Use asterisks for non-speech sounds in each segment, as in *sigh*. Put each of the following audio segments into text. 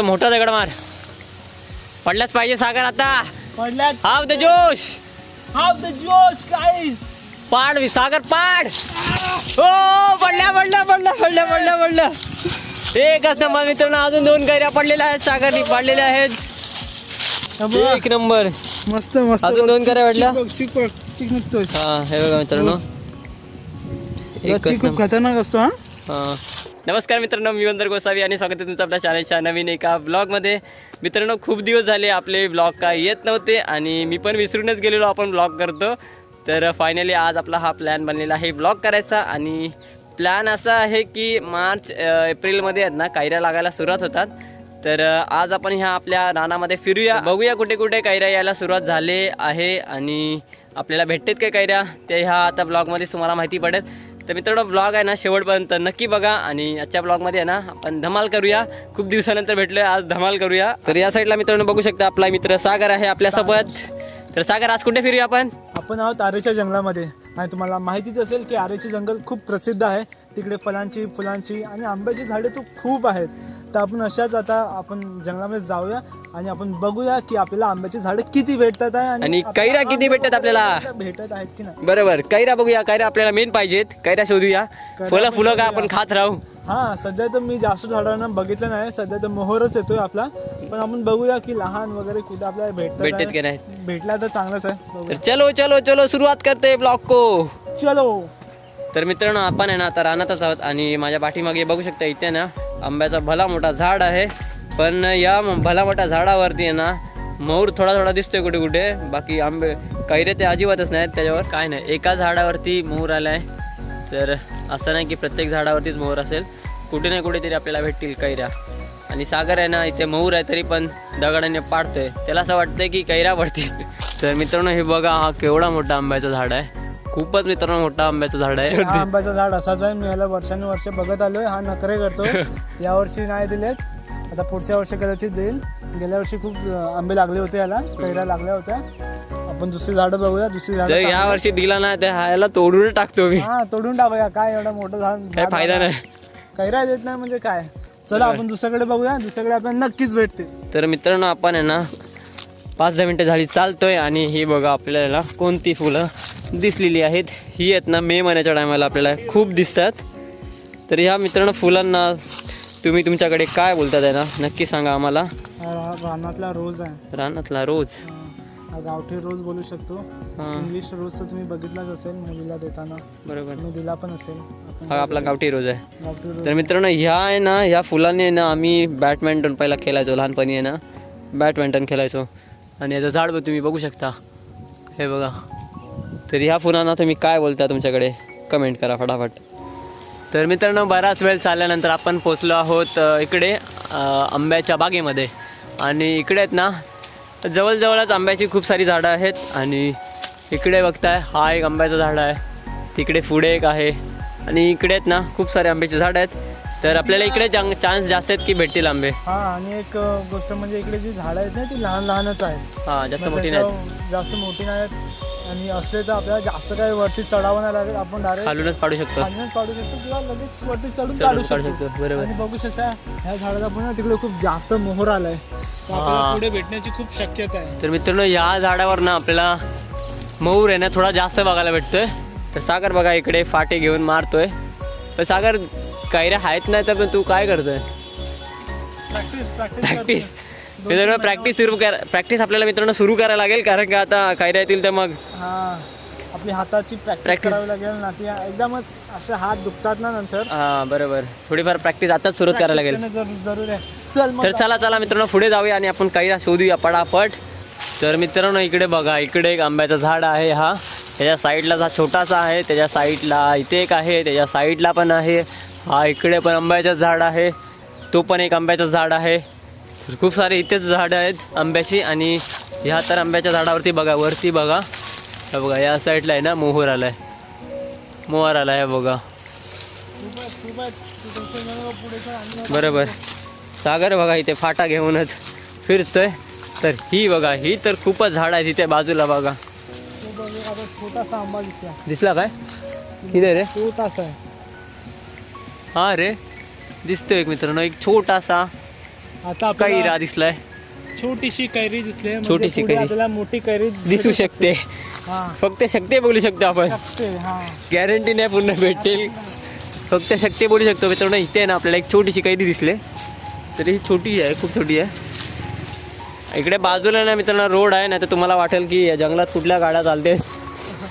मस्त मोठा दगड मार. पडलाच पाहिजे सागर आता. पडल्यात हाव द जोश हाव द जोश गाईस पाड वि- सागर पाड. ओ पडल्या पडल्या पडल्या पडल्या पडल्या पडल्या एकच नंबर मित्रांनो अजून दोन कैऱ्या पडलेल्या आहेत. सागरनी पाडलेल्या आहेत. एक नंबर. मस्त मस्त. अजून दोन कऱ्या? चिक निघतोय हा हे बघा मित्रांनो. खूप. खतरनाक असतो हा? हा. नमस्कार मित्रांनो मी वंदर गोसावी आणि स्वागत आहे तुमचं आपल्या चॅनलच्या नवीन एका ब्लॉगमध्ये मित्रांनो खूप दिवस झाले आपले ब्लॉग काय येत नव्हते आणि मी पण विसरूनच गेलेलो आपण ब्लॉग करतो. तर फायनली आज आपला हा प्लॅन बनलेला आहे ब्लॉग करायचा आणि प्लॅन असा आहे की मार्च एप्रिलमध्ये आहेत ना कैऱ्या लागायला सुरुवात होतात. तर आज आपण ह्या आपल्या रानामध्ये फिरूया. बघूया कुठे कुठे कायऱ्या यायला सुरुवात झाले आहे आणि आपल्याला भेटतेत काय कैऱ्या? ते ह्या आता ब्लॉगमध्ये तुम्हाला माहिती पडेल. तर मित्रांनो ब्लॉग आहे ना शेवटपर्यंत. नक्की बघा आणि आजच्या ब्लॉगमध्ये आहे ना आपण धमाल करूया. खूप दिवसानंतर भेटलोय आज धमाल करूया. तर या साईडला मित्रांनो बघू शकता आपला मित्र सागर आहे आपल्यासोबत तर सागर आज कुठे फिरूया आपण? आपण आहोत आरेच्या जंगलामध्ये. आणि तुम्हाला माहितीच असेल की आरेचे जंगल खूप प्रसिद्ध आहे. तिकडे फलांची फुलांची आणि आंब्याची झाडे तर खूप आहेत. तर आपण अशाच आता आपण जंगलामध्ये जाऊया आणि आपण बघूया की आपल्याला आंब्याची झाडे किती भेटतात आहे आणि कैऱ्या किती भेटतात आपल्याला? भेटत आहेत की नाही. बरोबर. कैरा बघूया. कैरा आपल्याला मेन पाहिजेत. कैरा शोधूया. फुलं फुलं का आपण खात राहू? हा सध्या तर मी जास्त झाडांना बघितलं नाही. सध्या तर मोहरच येतोय आपला. पण आपण बघूया की लहान वगैरे कुठे आपल्याला भेटतात भेटतात की नाही भेटला तर चांगलंच आहे. तर. चलो चलो चलो. सुरुवात करते ब्लॉग को. चलो. तर मित्रांनो आपण आहे ना आता रानातच आहोत आणि माझ्या पाठीमागे बघू शकता इथे ना आंब्याचा भला मोठा झाड आहे. पण या भला मोठ्या झाडावरती आहे ना मोर थोडा थोडा दिसतोय कुठे कुठे. बाकी आंबे कैरे ते अजिबातच नाहीत त्याच्यावर. काय नाही एका झाडावरती मोर आलाय. तर असं नाही की प्रत्येक झाडावरतीच मोर असेल. कुठे ना कुठेतरी आपल्याला भेटतील कैऱ्या. आणि सागर आहे ना इथे मऊर आहे तरी पण दगडाने पाडतोय. त्याला असं वाटतंय की कैऱ्या पडतील. तर मित्रांनो हे बघा हा केवढा मोठा आंब्याचं झाड आहे. खूपच मित्रांनो मोठा आंब्याचं झाड आहे. हा आंब्याचं झाड असाच आहे. मी याला वर्षानुवर्ष बघत आलोय. हा नखरे करतो. *laughs* या वर्षी नाही दिलेत. आता पुढच्या वर्षी कदाचित देईल. गेल्या वर्षी खूप आंबे लागले होते याला. कैऱ्या लागल्या होत्या. आपण दुसरी झाडं बघूया. दुसरी जर झाडं या वर्षी दिला ना तर ह्याला तोडून टाकतो मी. हा तोडून टाकूया. काय एवढं मोठं झाड काय फायदा. नाही. कैऱ्या देत नाही म्हणजे काय? चला आपण दुसऱ्याकडे बघूया. दुसऱ्याकडे आपल्याला नक्कीच भेटते तर मित्रांनो आपण आहे ना पाच दहा मिनिटं झाली. चालतोय आणि ही बघा आपल्याला कोणती फुलं. दिसलेली आहेत. ही आहेत ना मे महिन्याच्या टायमाला आपल्याला खूप दिसतात. तर ह्या मित्रांनो फुलांना तुम्ही तुमच्याकडे काय बोलतात आहे ना नक्की सांगा आम्हाला. रानातला रोज आहे. रानातला रोज. गावठी रोज बोलू शकतो. इंग्लिश रोज तर तुम्ही बघितलाच असेल मुलीला देताना. बरोबर. मी दिला पण असेल. हा आपला गावठी रोज आहे. तर मित्रांनो ह्या आहे ना ह्या फुलांनी आहे ना आम्ही बॅडमिंटन पहिला खेळायचो लहानपणी आहे ना. बॅडमिंटन खेळायचो. आणि याचं झाड पण तुम्ही बघू शकता. हे बघा. तर ह्या फुलांना तुम्ही काय बोलता तुमच्याकडे? कमेंट करा फटाफट. तर मित्रांनो बराच वेळ चालल्यानंतर आपण पोचलो आहोत इकडे आंब्याच्या बागेमध्ये. आणि इकडे आहेत ना जवळजवळच आंब्याची खूप सारी झाडं आहेत. आणि इकडे बघताय हा एक आंब्याचं झाड आहे. तिकडे पुढे एक आहे. आणि इकडे आहेत ना खूप सारे आंब्याचे झाड आहेत. तर आपल्याला इकडे चान्स जास्त आहेत की भेटतील आंबे? हा आणि एक गोष्ट म्हणजे इकडे जी झाडं आहेत ना ती लहान लहानच आहेत. हा जास्त मोठी त्याच्यावर जास्त मोठी नाही आहेत आणि असले तर आपल्याला जास्त काही वरती चढावं नाही लागेल आपण डायरेक्ट खालूनच पाडू शकतो. खालीच काढू शकतो किंवा लगेच वरती चढून काढू शकतो. बरोबर. आणि बघू शकता ह्या झाडाला पण तिकडे खूप जास्त मोहर आलाय. पुढे भेटण्याची खूप शक्यता आहे. तर मित्रांनो या झाडावर ना आपल्याला मऊर आहे ना थोडा जास्त बघायला भेटतोय. तर सागर बघा इकडे फाटे घेऊन मारतोय. तर सागर कैऱ्या आहेत नाही तर पण तू काय करतोय? प्रॅक्टिस प्रॅक्टिस मित्रांनो प्रॅक्टिस सुरू कर प्रॅक्टिस आपल्याला मित्रांनो सुरू करायला लागेल कारण की आता कैऱ्या येतील तर मग. हा आपली हाताची प्रॅक्टिस. करावी लागेल ना ती एकदमच असे हात दुखतात ना नंतर. हा बरोबर. थोडीफार प्रॅक्टिस आताच सुरुवात करायला लागेल. जरूर आहे. चल मग तर चला चला मित्रांनो पुढे जाऊया आणि आपण कैरा शोधूया पटापट. तर मित्रांनो इकडे बघा इकडे एक आंब्याचं झाड आहे हा. त्याच्या साईडला हा छोटासा आहे त्याच्या साईडला इथे एक आहे त्याच्या साईडला पण आहे. हा इकडे पण आंब्याचं झाड आहे. तो पण एक आंब्याचं झाड आहे. तर खूप सारे इथेच झाडं आहेत आंब्याची आणि ह्या तर आंब्याच्या झाडावरती बघा वरती बघा. हे बघा या साईडला आहे ना मोहर आलाय. मोहर आलाय हे बघा. बरोबर. सागर बघा इथे फाटा घेऊनच फिरतोय. तर ही बघा ही तर खूपच झाड आहे तिथे बाजूला बघा. दिसला काय? किती रे. छोटासा आहे. हा रे. दिसतोय एक मित्रांनो एक छोटासा. आता आपल्याला कैरा दिसलाय? छोटीशी कैरी दिसली म्हणजे छोटीशी पुढे कैरी. आपल्याला मोठी कैरी दिसू शकते. हा. फक्त शक्ती बोलू शकतो आपण. शकते हा. गॅरंटी नाही पूर्ण भेटेल. फक्त शक्ती बोलू शकतो मित्रांनो. इथे आहे ना आपल्याला एक छोटीशी कैदी दिसले तरी ही छोटी आहे खूप छोटी आहे. इकडे बाजूला ना मित्रांनो रोड आहे ना तर तुम्हाला वाटेल की या जंगलात कुठल्या गाड्या चालते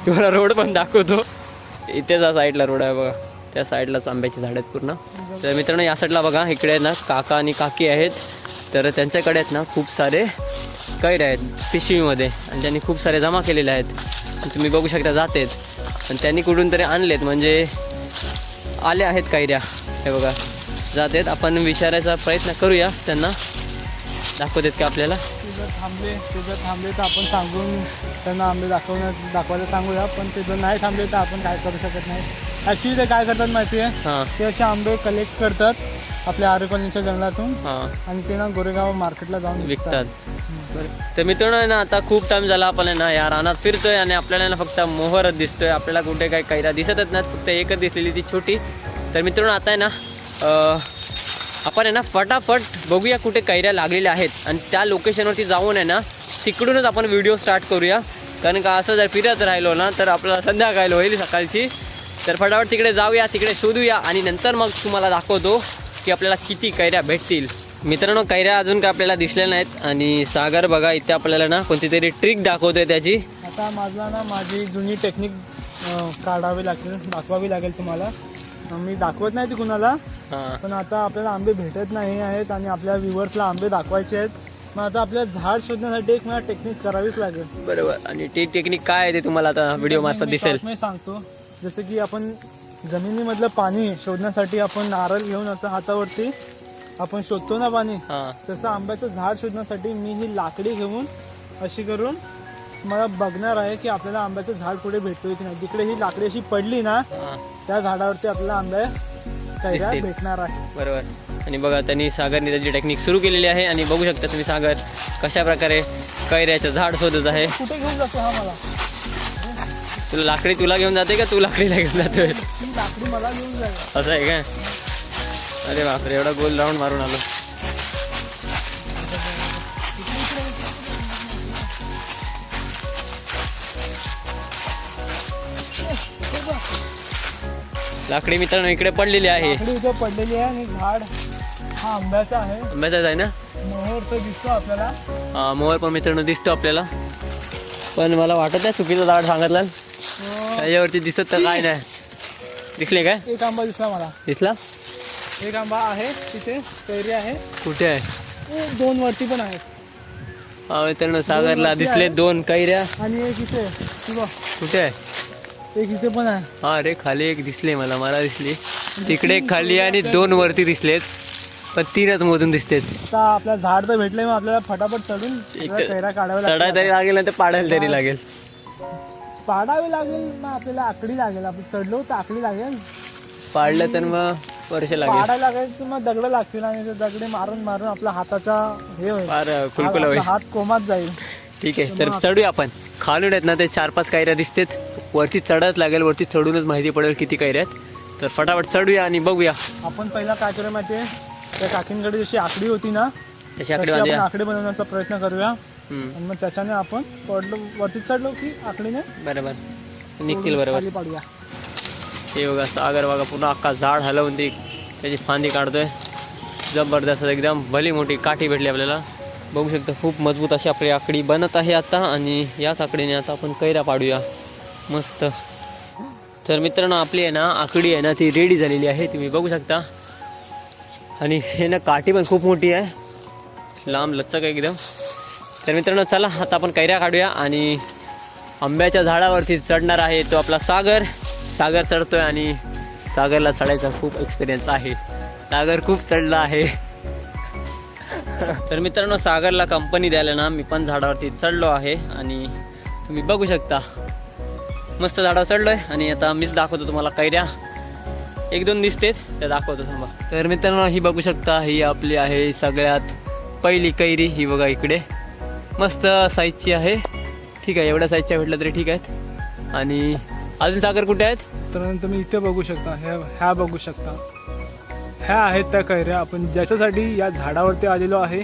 तुम्हाला रोड पण दाखवतो. इथेच हा साईडला रोड आहे बघा. त्या साईडलाच आंब्याची झाड आहेत पूर्ण. तर मित्रांनो या साईडला बघा इकडे ना काका आणि काकी आहेत. तर त्यांच्याकडे आहेत ना खूप सारे कैर आहेत पिशवीमध्ये. आणि त्यांनी खूप सारे जमा केलेले आहेत. तुम्ही बघू शकता जातेत. आणि त्यांनी कुठून तरी आणलेत म्हणजे आले आहेत कैऱ्या. हे बघा जातेत. आपण विचारायचा प्रयत्न करूया त्यांना. दाखवतात का आपल्याला? जर थांबले ते जर थांबले तर आपण सांगून त्यांना आंबे दाखवण्यात दाखवायला सांगूया. पण ते जर नाही थांबले तर आपण काय करू शकत नाही? ॲक्च्युली ते काय करतात माहिती आहे हां. ते असे आंबे कलेक्ट करतात आपल्या आरेकॉलनीच्या जंगलातून. हां. आणि ते ना गोरेगाव मार्केटला जाऊन विकतात. तर मित्रांनो आहे ना आता खूप टाइम झाला आपण आहे ना या रानात फिरतोय आणि आपल्याला ना फक्त मोहरच दिसतोय. आपल्याला कुठे काही कैरा दिसतच नाहीत फक्त एकच दिसलेली ती छोटी. तर मित्रांनो आता आहे ना अं, आपण आहे ना फटाफट बघूया कुठे कैऱ्या लागलेल्या आहेत. आणि त्या लोकेशनवरती जाऊन आहे ना तिकडूनच आपण व्हिडिओ स्टार्ट करूया. कारण का असं जर फिरत राहिलो ना तर आपल्याला संध्याकाळ होईल सकाळची. तर फटाफट तिकडे जाऊया तिकडे शोधूया आणि नंतर मग तुम्हाला दाखवतो की आपल्याला किती कैऱ्या भेटतील. मित्रांनो कैऱ्या अजून काय आपल्याला दिसल्या नाहीत आणि सागर बघा इथे आपल्याला ना कोणती तरी ट्रिक दाखवतोय त्याची. आता माझा ना माझी जुनी टेक्निक काढावी लागेल दाखवावी लागेल तुम्हाला. मी दाखवत नाही ती कुणाला पण आता आपल्याला आंबे भेटत नाही आहेत आणि आपल्या व्ह्युअर्सला आंबे दाखवायचे आहेत. मग आता आपल्याला झाड शोधण्यासाठी एक मला टेक्निक करावीच लागेल. बरोबर. आणि ती टेक्निक काय आहे ते तुम्हाला आता व्हिडिओ मार्फत मी दिसेल. मध्ये सांगतो. जसं की आपण जमिनीमधलं पाणी शोधण्यासाठी आपण नारळ घेऊन असं हातावरती आपण शोधतो ना पाणी तसं आंब्याचं झाड शोधण्यासाठी मी ही लाकडी घेऊन अशी करून मला बघणार आहे की आपल्याला आंब्याचं झाड पुढे भेटतोय की नाही. तिकडे ही लाकडी अशी पडली ना त्या झाडावरती आपल्याला आंब्या कैऱ्या. भेटणार आहे. बरोबर. आणि बघा त्यांनी सागरने त्याची टेक्निक सुरू केलेली आहे आणि बघू शकता तुम्ही सागर कशा प्रकारे कैऱ्याचं झाड शोधत आहे. कुठे घेऊन जातो हा मला? तुला लाकडी तुला घेऊन जाते का तू लाकडीला घेऊन जातोय? असं आहे का अरे बापरे एवढा गोल राऊंड मारून आलो. लाकडी मित्रांनो इकडे पडलेली आहे. इथे पडलेली आहे आणि झाड हा आंब्याचा आहे. आंब्याचाच आहे ना? मोहर तर दिसतो आपल्याला. हा, मोर पण मित्रांनो दिसतो आपल्याला. पण मला वाटत नाही चुकीचं झाड सांगितलं त्याच्यावरती दिसत तर काय नाही. दिसले काय? एक आंबा दिसला मला. दिसला? एक आंबा आहे तिथे कैरी आहे. कुठे आहे? दोन वरती पण आहेत. हा मित्रांनो सागरला दिसले दोन कैऱ्या. आणि एक इथे कुठे आहे? एक इथे पण आहे. हा रे खाली एक दिसले मला मला दिसली. तिकडे एक खाली आणि दोन वरती दिसलेत. पण तीनच मोजून दिसतेत. आता आपल्या झाड तर भेटलंय मग आपल्याला फटाफट चढून एक आपल्याला कैऱ्या काढाव्या चढाय लागतील. तरी लागेल ना तर पाडायला तरी लागेल. पाडावी लागेल मग आपल्याला आकडी लागेल आपण चढलो तर आकडी लागेल. पाडलं तर मग वर्ष लागेल. पाडायला लागेल तर मग दगड लागतील आणि ते दगडे मारून मारून आपल्या हाताचा हे होईल. फार खुलखुल आपला होईल. हात कोमात जाईल. ठीक आहे तर चढूया आपण. खालून आहेत ना ते चार पाच कैऱ्या दिसतेत. वरती चढायच लागेल वरती चढूनच माहिती पडेल किती कैऱ्या आहेत. तर फटाफट चढूया आणि बघूया. आपण पहिला काय करूया माहितीये? त्या काकींकडे जशी आकडी होती ना तशी तशी आकडे आपण बांधूया आकडी बनवण्याचा प्रयत्न करूया. आणि मग त्याच्याने आपण पडलो वरती चढलो की आकडीने बरोबर. निघतील बरोबर. खाली पाडूया. हे बघा सागर बघा पूर्ण अख्खा झाड हलवून ती त्याची फांदी काढतोय. जबरदस्त एकदम भली मोठी काठी भेटली आपल्याला. बघू शकता खूप मजबूत अशी आपली आकडी बनत आहे आता आणि याच आकडीने आता आपण कैरा पाडूया. मस्त. तर मित्रांनो आपली आहे ना आकडी आहे ना ती रेडी झालेली आहे तुम्ही बघू शकता. आणि हे ना काठी पण खूप मोठी आहे. लांब लचक आहे एकदम. तर मित्रांनो चला आता आपण कैऱ्या काढूया आणि आंब्याच्या झाडावरती चढणार आहे तो आपला सागर. सागर चढतोय आणि सागरला चढायचा खूप एक्सपिरियन्स आहे. सागर खूप चढला आहे. तर मित्रांनो सागरला कंपनी द्यायला ना मी पण झाडावरती चढलो आहे आणि तुम्ही बघू शकता. मस्त झाडावर चढलोय आणि आता मीच दाखवतो तुम्हाला कैऱ्या. एक दोन दिसतेत त्या दाखवतो थांबा तर मित्रांनो ही बघू शकता ही आपली आहे सगळ्यात पहिली कैरी ही बघा इकडे. मस्त साईजची आहे. ठीक आहे एवढ्या साईजच्या भेटल्या तरी ठीक आहेत. आणि अजून सागर कुठे आहेत? तर तुम्ही इथे बघू शकता ह्या ह्या बघू शकता. ह्या आहेत त्या कैऱ्या. आपण ज्याच्यासाठी या झाडावरती आलेलो आहे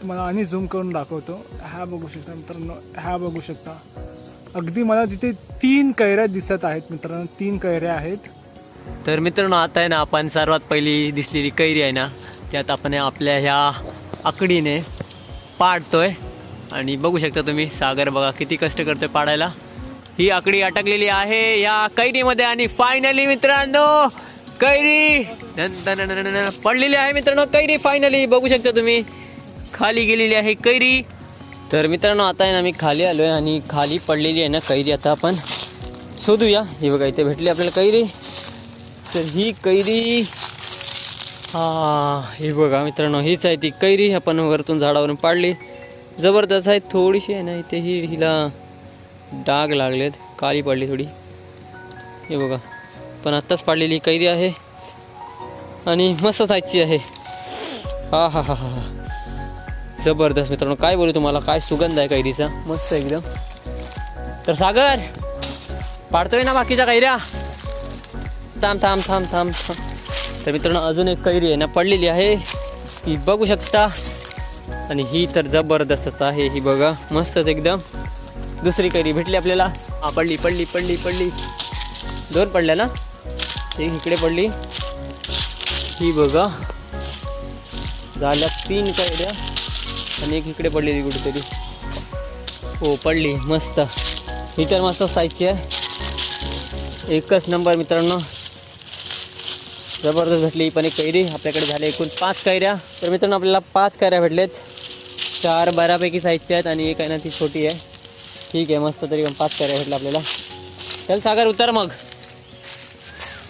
तुम्हाला आणि झूम करून दाखवतो. ह्या बघू शकता मित्रांनो ह्या बघू शकता. अगदी मला तिथे तीन कैऱ्या दिसत आहेत मित्रांनो तीन कैऱ्या आहेत. तर मित्रांनो आता आहे ना आपण सर्वात पहिली दिसलेली कैरी आहे ना त्यात आपण आपल्या ह्या आकडीने पाडतोय. आणि बघू शकता तुम्ही सागर बघा किती कष्ट करतोय पाडायला. ही आकडी अटकलेली आहे या कैरीमध्ये आणि फायनली मित्रांनो कैरी पडलेली आहे मित्रांनो कैरी फायनली बघू शकता तुम्ही खाली गेलेली आहे कैरी. तर मित्रांनो आता आहे ना मी खाली आलोय आणि खाली पडलेली आहे ना कैरी. आता आपण शोधूया. हे बघा इथे भेटली आपल्याला कैरी. तर ही कैरी हा ही बघा मित्रांनो हीच आहे ती कैरी. आपण वरतून झाडावरून पाडली. जबरदस्त आहे थोडीशी आहे ना इथे ही हिला डाग लागलेत काळी पडली थोडी. हे बघा पण आत्ताच पाडलेली कैरी आहे आणि मस्त थायची आहे. हा हा हा हा हा. जबरदस्त मित्रांनो काय बोलू तुम्हाला काय सुगंध आहे कैरीचा? मस्त एकदम. तर सागर पाडतोय ना बाकीच्या कैऱ्या? थांब थांब थांब थांब थांब. तर मित्रांनो अजून एक कैरी आहे ना पडलेली आहे. ही बघू शकता. आणि ही तर जबरदस्तच आहे. ही बघा मस्तच एकदम. दुसरी कैरी भेटली आपल्याला. हा पडली पडली पडली पडली. दोन पडल्या ना? एक इकडे पडली. ही बघा. झाल्या तीन कैऱ्या. आणि एक इकडे पडलेली कुठेतरी. हो पडली. मस्त. ही तर मस्त साईजची आहे. एकच नंबर मित्रांनो. जबरदस्त भेटली. ही पण एक कैरी. आपल्याकडे झाले एकूण पाच कैऱ्या. तर मित्रांनो आपल्याला पाच कैऱ्या भेटल्यात चार बऱ्यापैकी साईजच्या आहेत आणि एक आहे ना ती छोटी आहे. ठीक आहे मस्त तरी पण पाच करायला भेटलं आपल्याला. चल सागर उतर मग.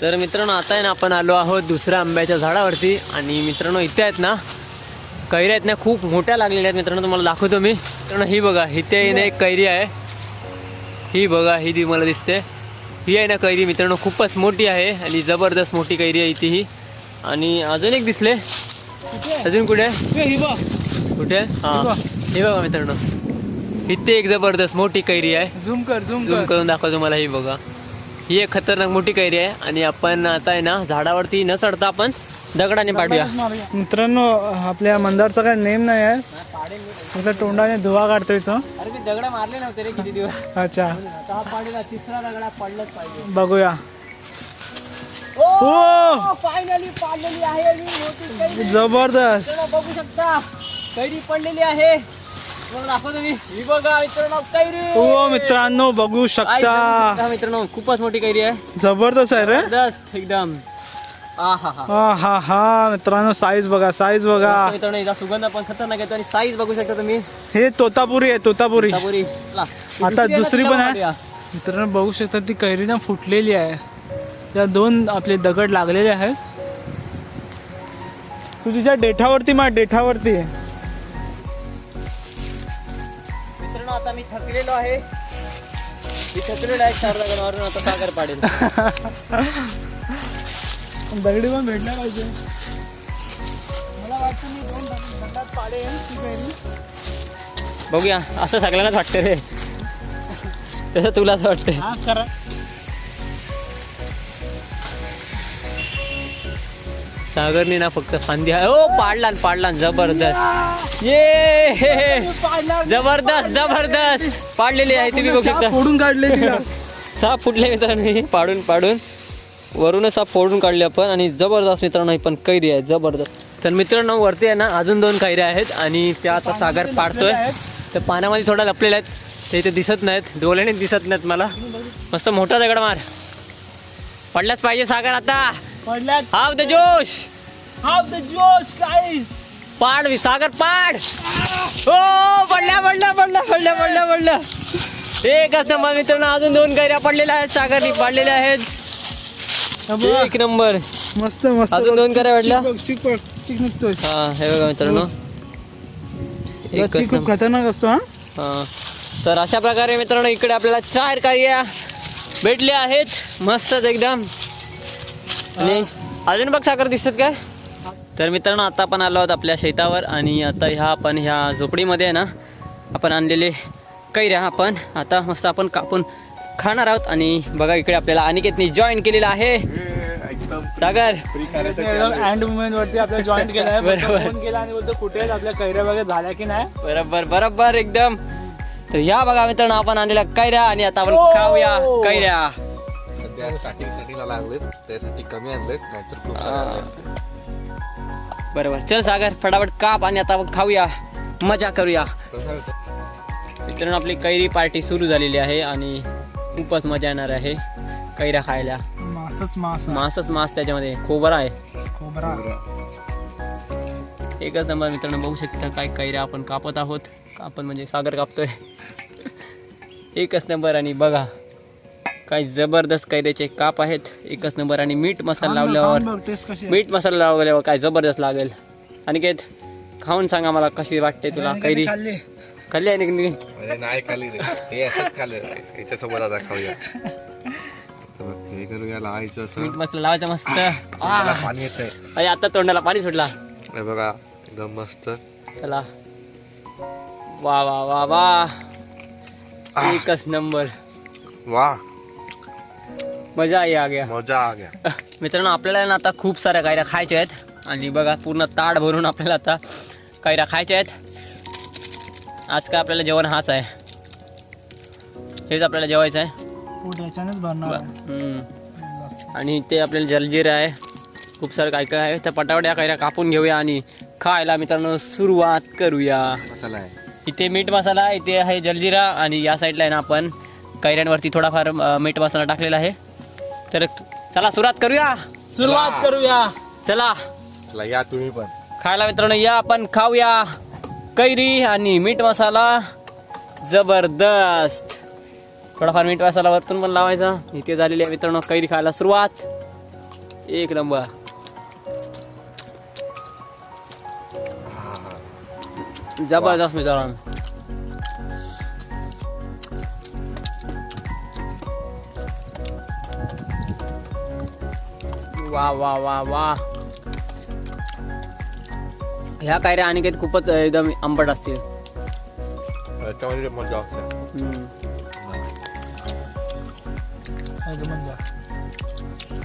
तर मित्रांनो आता आहे ना आपण आलो आहोत दुसऱ्या आंब्याच्या झाडावरती. आणि मित्रांनो इथे आहेत ना कैऱ्या आहेत ना खूप मोठ्या लागलेल्या आहेत मित्रांनो तुम्हाला दाखवतो मी. मित्रांनो ही बघा इथे आहे ना एक कैरी आहे. ही बघा ही ती मला दिसते. ही आहे ना कैरी मित्रांनो खूपच मोठी आहे आणि जबरदस्त मोठी कैरी आहे इथे ही. आणि अजून एक दिसले. अजून कुठे? आहे? बघ कुठे? हा. हे बघा. मित्रांनो. इथे एक जबरदस्त मोठी कैरी आहे. झूम कर झूम झूम कर. करून दाखवतो मला ही बघा. ही एक खतरनाक मोठी कैरी आहे आणि आपण आता आहे ना झाडावरती न चढता आपण दगडाने पाडूया. मित्रांनो आपल्या मंदारचा काय नेम नाही आहे. फक्त तोंडाने धुवा काढतोय तो दगड मारले नव्हते रे किती दिवस. अच्छा. तिसरा दगडा पडलाच पाहिजे. बघूया. फायनली पाडलेली आहे जबरदस्त. बघू शकता. कैरी पडलेली आहे. मी. ही मित्रांनो हो बघू शकता. मित्रांनो खूपच मोठी कैरी आहे. जबरदस्त आहे रे. जबरदस्त एकदम. हा हा मित्रांनो साईज बघा साईज बघा. मित्रांनो सुगंध पण खतरनाक येतो आणि साईज बघू शकता तुम्ही. हे तोतापुरी आहे तोतापुरी. आता आहे दुसरी पण आहे? मित्रांनो बघू शकता ती कैरी ना फुटलेली आहे. त्या दोन आपले दगड लागलेले आहेत. तू तिच्या डेठावरती मार डेठावरती मित्रांनो मी थकलेलो आहे. मी थकलेलो आहे चार दगड मारून आता सागर पाडेल दगडी पण भेटला पाहिजे मला वाटतं मी दोन दग- दगडात पाडेन ती कैरी बघूया. असं सगळ्यांनाच वाटतं रे. तसं तुलाच वाटतं हा खरा. सागरने ना फक्त फांदी आहे ओ पाडला पाडला जबरदस्त. ये! जबरदस्त जबरदस्त. पाडलेली आहे तुम्ही बघू शकता. फोडून काढले साप फुटले मित्रांनो पाडून पाडून. वरूनच साप फोडून काढले आपण. आणि जबरदस्त मित्रांनो पण कैरी आहे. जबरदस्त. तर मित्रांनो वरती आहे ना अजून दोन कैऱ्या आहेत. आणि त्या आता सागर पाडतोय. तर पाण्यामध्ये थोडा लपलेल्या आहेत. ते इथे दिसत नाहीत. डोळ्याने दिसत नाहीत मला. मस्त मोठा दगड मार. पडलाच पाहिजे सागर आता. हाव द जोश हाव द जोश गाईस पाड वि- सागर पाड. हो पडल्या पडल्या पडल्या पडल्या पडल्या पडल्या. एकच नंबर मित्रांनो अजून दोन कैऱ्या पडलेल्या आहेत. सागरनी पाडलेल्या आहेत. एक नंबर. मस्त मस्त. अजून दोन कैऱ्या? चिक निघतोय हा हे बघा मित्रांनो. खूप खतरनाक असतो हा. हा. तर अशा प्रकारे मित्रांनो इकडे आपल्याला चार कार्या भेटल्या आहेत. मस्तच एकदम. आणि अजून बघ साखर दिसतात काय? तर मित्रांनो आता आपण आलो आहोत आपल्या शेतावर आणि आता ह्या आपण ह्या झोपडीमध्ये आहे ना आपण आणलेले कैऱ्या आपण. आता मस्त आपण कापून खाणार आहोत आणि बघा इकडे आपल्याला अनिकेतनी जॉईन केलेलं आहे. सागर. अँड मुमेंट वरती आपल्याला जॉईन केलाय बरोबर. फोन केला आणि बोलतो कुठे आपल्या कैऱ्या वगैरे? झाल्या की नाही? बरोबर बरोबर एकदम. तर या बघा मित्रांनो आपण आणलेल्या कैऱ्या आणि आता आपण ओ! खाऊया कैऱ्या. सध्या स्टार्टिंग स्टार्टिंगला लागलेत. त्यासाठी कमी आणलेत नाहीतर खूप सारे. बरोबर. चल सागर फटाफट काप आणि आता आपण खाऊया. मजा करूया? मित्रांनो आपली कैरी पार्टी सुरू झालेली आहे आणि खूपच मजा येणार आहे कैऱ्या खायला. मासच मास मासच मास त्याच्यामध्ये. खोबरा आहे. खोबरा. एकच नंबर मित्रांनो बघू शकता काय कैऱ्या आपण कापत आहोत. आपण म्हणजे सागर कापतोय. *laughs* एकच नंबर आणि बघा. काय जबरदस्त कैऱ्याचे काप आहेत. एकच नंबर आणि मीठ मसाला लावल्यावर टेस्ट कशी आहे? मीठ मसाला लावल्यावर काय जबरदस्त लागेल. अनिकेत खाऊन सांगा मला कशी वाटते तुला आणि कैरी? खाल्ली. आहे की नाही? खाल्लं आता खाऊया. मीठ मसाला लावायचा मस्त. पाणी येत आहे अरे आता तोंडाला पाणी सुटला. हे बघा एकदम मस्त. चला. वा वा वा वा. एकच नंबर. वा. मजा आ गया. मजा आ गया. *laughs* मित्रांनो आपल्याला ना आता खूप साऱ्या कायऱ्या खायच्या आहेत. आणि बघा पूर्ण ताट भरून आपल्याला आता कायऱ्या खायच्या आहेत. आज काय आपल्याला जेवण हाच आहे. हेच आपल्याला जेवायचं आहे. आणि ते आपल्याला जलजिरा आहे. खूप सारं काय काय आहे. तर पटापट या कैऱ्या कापून घेऊया आणि खायला मित्रांनो सुरुवात करूया. मसाला आहे. इथे मीठ मसाला इथे आहे जलजिरा आणि या साईडला आहे ना आपण कैऱ्यांवरती थोडाफार मीठ मसाला टाकलेला आहे. तर चला सुरुवात करूया? सुरुवात करूया. चला. चला या तुम्ही पण. खायला मित्रांनो या आपण खाऊया. कैरी आणि मीठ मसाला. जबरदस्त. थोडाफार मीठ मसाला वरतून पण लावायचा. इथे झालेली आहे मित्रांनो कैरी खायला सुरुवात. एक नंबर. जबरदस्त मित्रांनो. वा वा वा वा. ह्या कायऱ्या अनिकेत खूपच एकदम आंबट असतील. याच्यामध्ये मजा असते.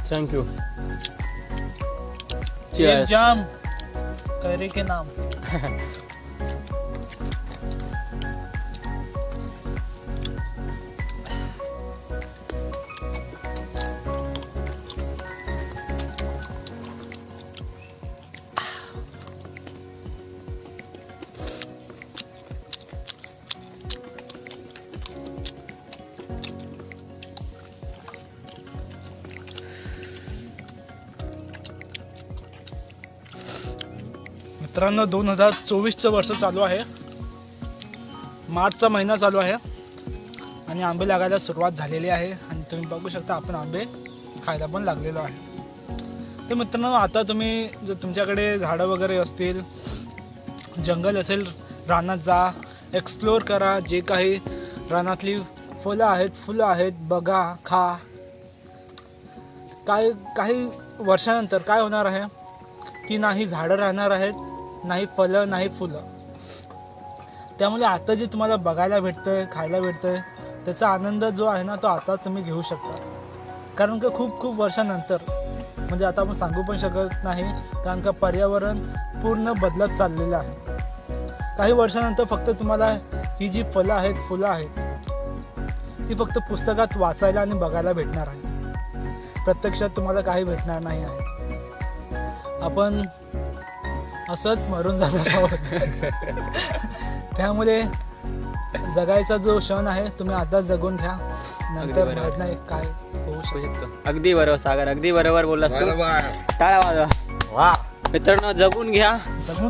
थँक्यू. जाम कैरी के नाम. *laughs* मित्रांनो दोन हजार चोवीसचं वर्ष चालू आहे. मार्चचा महिना चालू आहे. आणि आंबे लागायला सुरुवात झालेली आहे. आणि तुम्ही बघू शकता आपण आंबे खायला पण लागलेलो आहे. तर मित्रांनो आता तुम्ही जर तुमच्याकडे झाडं वगैरे असतील जंगल असेल रानात जा एक्सप्लोअर करा. जे काही रानातली फुलं आहेत फुलं आहेत बघा खा. काय काही वर्षानंतर काय होणार आहे? की नाही झाडं राहणार आहेत. नाही फळं नाही फुलं. त्यामुळे आता जे तुम्हाला बघायला भेटतंय खायला भेटतंय त्याचा आनंद जो आहे ना तो आता तुम्ही घेऊ शकता. कारण का खूप खूप वर्षानंतर म्हणजे आता आपण सांगू पण शकत नाही कारण का पर्यावरण पूर्ण बदलत चाललेलं आहे. काही वर्षानंतर फक्त तुम्हाला ही जी फळं आहेत फुलं आहेत ती फक्त पुस्तकात वाचायला आणि बघायला भेटणार आहे. प्रत्यक्षात तुम्हाला काही भेटणार नाही आहे. आपण असंच मरून जाणार आहोत. त्यामुळे जगायचा जो क्षण आहे तुम्ही आता जगून घ्या. नंतर नाही काय होऊ शकतं. अगदी बरोबर सागर. अगदी बरोबर बरोबर. टाळा वाजवा वा. मित्रांनो जगून घ्या.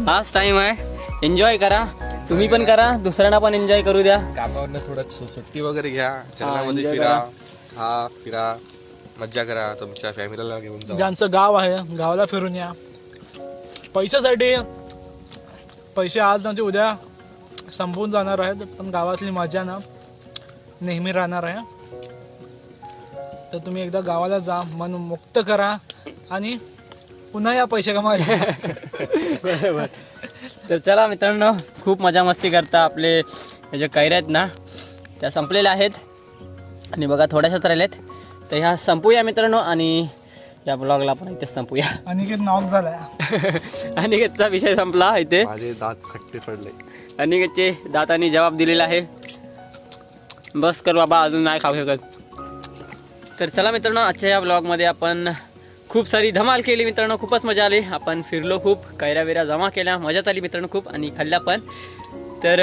हाच टाइम आहे. एन्जॉय करा. तुम्ही पण करा. दुसऱ्यांना पण एन्जॉय करू द्या. कामावरनं थोडं सुट्टी वगैरे घ्या. जंगलामध्ये फिरा. खा फिरा. मज्जा करा. तुमच्या फॅमिलीला घेऊन जा ज्यांचं गाव आहे गावाला फिरून या. पैशासाठी. पैसे आज नव्हते उद्या संपून जाणार आहेत पण गावातली मजा ना नेहमी राहणार आहे. तर तुम्ही एकदा गावाला जा मन मुक्त करा आणि पुन्हा या पैसे कमायला बरोबर. तर चला मित्रांनो खूप मजा मस्ती करता आपले हे जे कैऱ्या आहेत ना त्या संपलेल्या आहेत. आणि बघा थोड्याशाच राहिल्यात तर ह्या संपूया मित्रांनो आणि या ब्लॉगला आपण इथेच संपूया. *laughs* अनिकेत नॉक झालाय. अनिकेतचा विषय संपला इथे. माझे दात खट्टे पडले. अनिकेतचे दातांनी जबाब दिलेला आहे. बस कर बाबा अजून नाही खाऊ शकत. तर चला मित्रांनो आजच्या या ब्लॉगमध्ये आपण खूप सारी धमाल केली मित्रांनो खूपच मजा आली. आपण फिरलो खूप कैऱ्या बिऱ्या जमा केल्या मजाच आली मित्रांनो खूप आणि खाल्ल्या पण. तर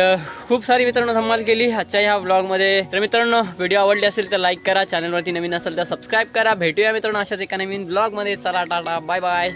खूप सारी मित्रांनो धमाल केली आजच्या ह्या ब्लॉगमध्ये तर मित्रांनो व्हिडिओ आवडली असेल तर लाईक करा चॅनलवरती नवीन असेल तर सबस्क्राईब करा. भेटूया मित्रांनो अशाच एका नवीन ब्लॉगमध्ये चला टाटा बाय बाय